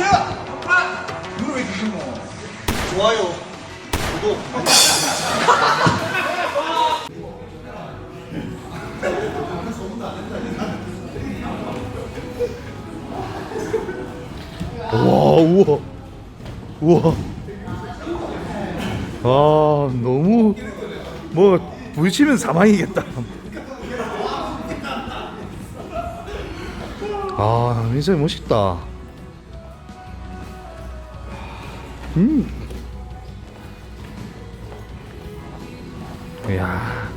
아! 거? 좋아요. 구독. 와 우와 우와 아 너무 뭐 부딪히면 사망이겠다 아 민성이 멋있다 음 이야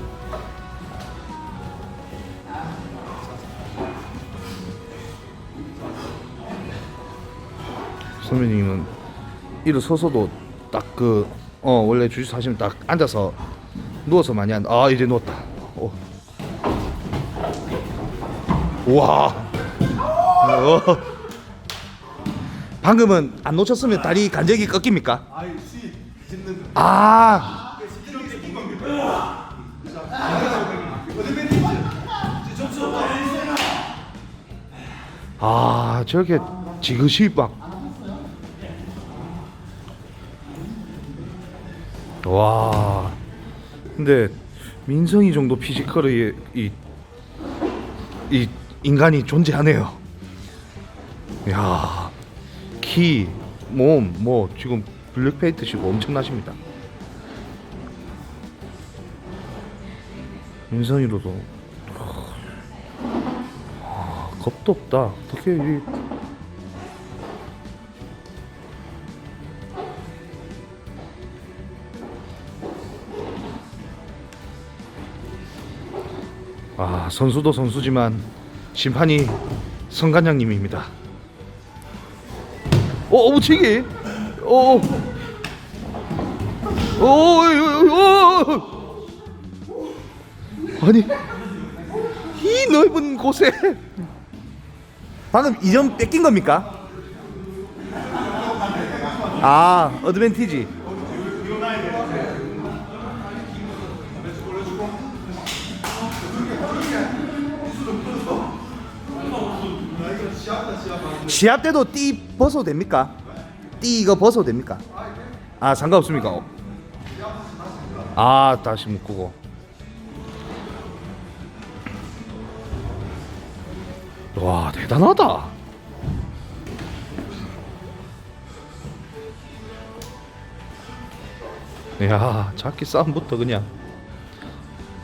선배님은 일어서서도 딱 그 어 원래 주짓수 하시면 딱 앉아서 누워서 많이 한다. 아 이제 누웠다. 어. 우와. 어. 방금은 안 놓쳤으면 다리 간절기 꺾입니까? 아. 아 저렇게 지그시 막 와. 근데 민성이 정도 피지컬의 이, 이 인간이 존재하네요. 야, 키, 몸, 뭐 지금 블랙 페인트시고 엄청나십니다. 민성이로도 아, 겁도 없다. 어떻게 이 아 선수도 선수지만 심판이 성관장님입니다. 어 어부치기. 어. 어. 어. 어. 아니 이 넓은 곳에 방금 이점 뺏긴 겁니까? 아 어드밴티지. 시합 때도 띠 벗어도 됩니까? 띠 이거 벗어도 됩니까? 아 상관없습니까? 아 다시 묶고 와 대단하다 야 잡기 싸움부터 그냥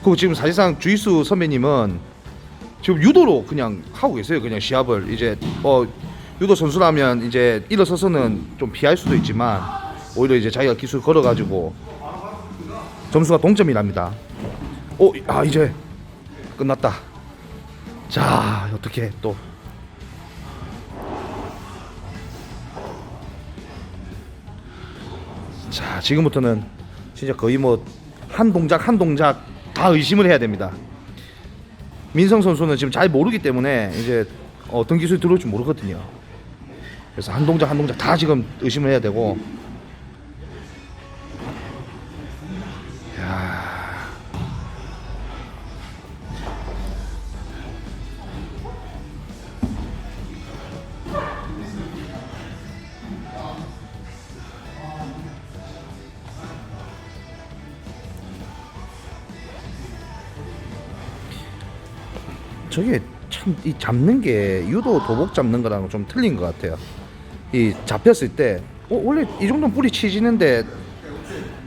그리고 지금 사실상 주이수 선배님은 지금 유도로 그냥 하고 계세요. 그냥 시합을 이제 어 유도 선수라면 이제 일어서서는 좀 피할 수도 있지만 오히려 이제 자기가 기술 걸어가지고 점수가 동점이랍니다. 오, 아 이제 끝났다. 자 어떻게 또 자, 지금부터는 진짜 거의 뭐 한 동작 한 동작 다 의심을 해야 됩니다. 민성 선수는 지금 잘 모르기 때문에 이제 어떤 기술이 들어올지 모르거든요. 그래서 한 동작 한 동작 다 지금 의심을 해야 되고. 야. 저게 참 이 잡는 게 유도 도복 잡는 거랑 좀 틀린 것 같아요. 이 잡혔을 때 어, 원래 이 정도는 뿌리 치지는데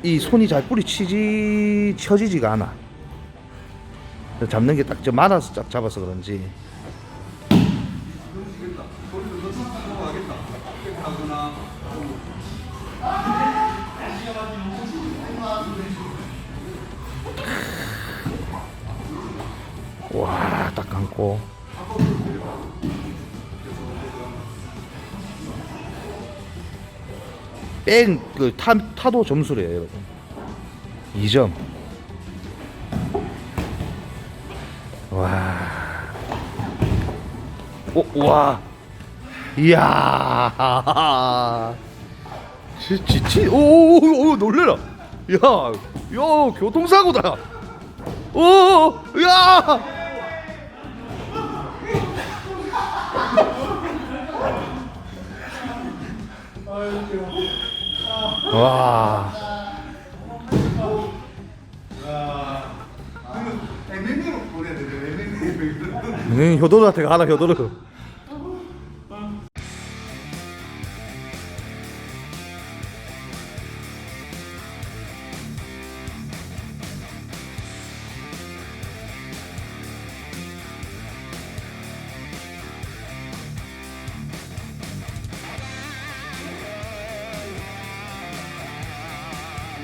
이 손이 잘 뿌리 치지 쳐지지가 않아. 잡는 게딱저 말아서 딱 잡아서 그런지. 와, 딱 감고. 뺑, 그, 타, 타도 점수래요, 여러분. 2점. 와. 오, 와. 이야. 지, 지, 지, 오, 오, 오, 오, 놀래라. 야, 야, 교통사고다. 오, 야. 와. MMA로 보내야 돼. MMA. 네, 효도한테 가라 효도를.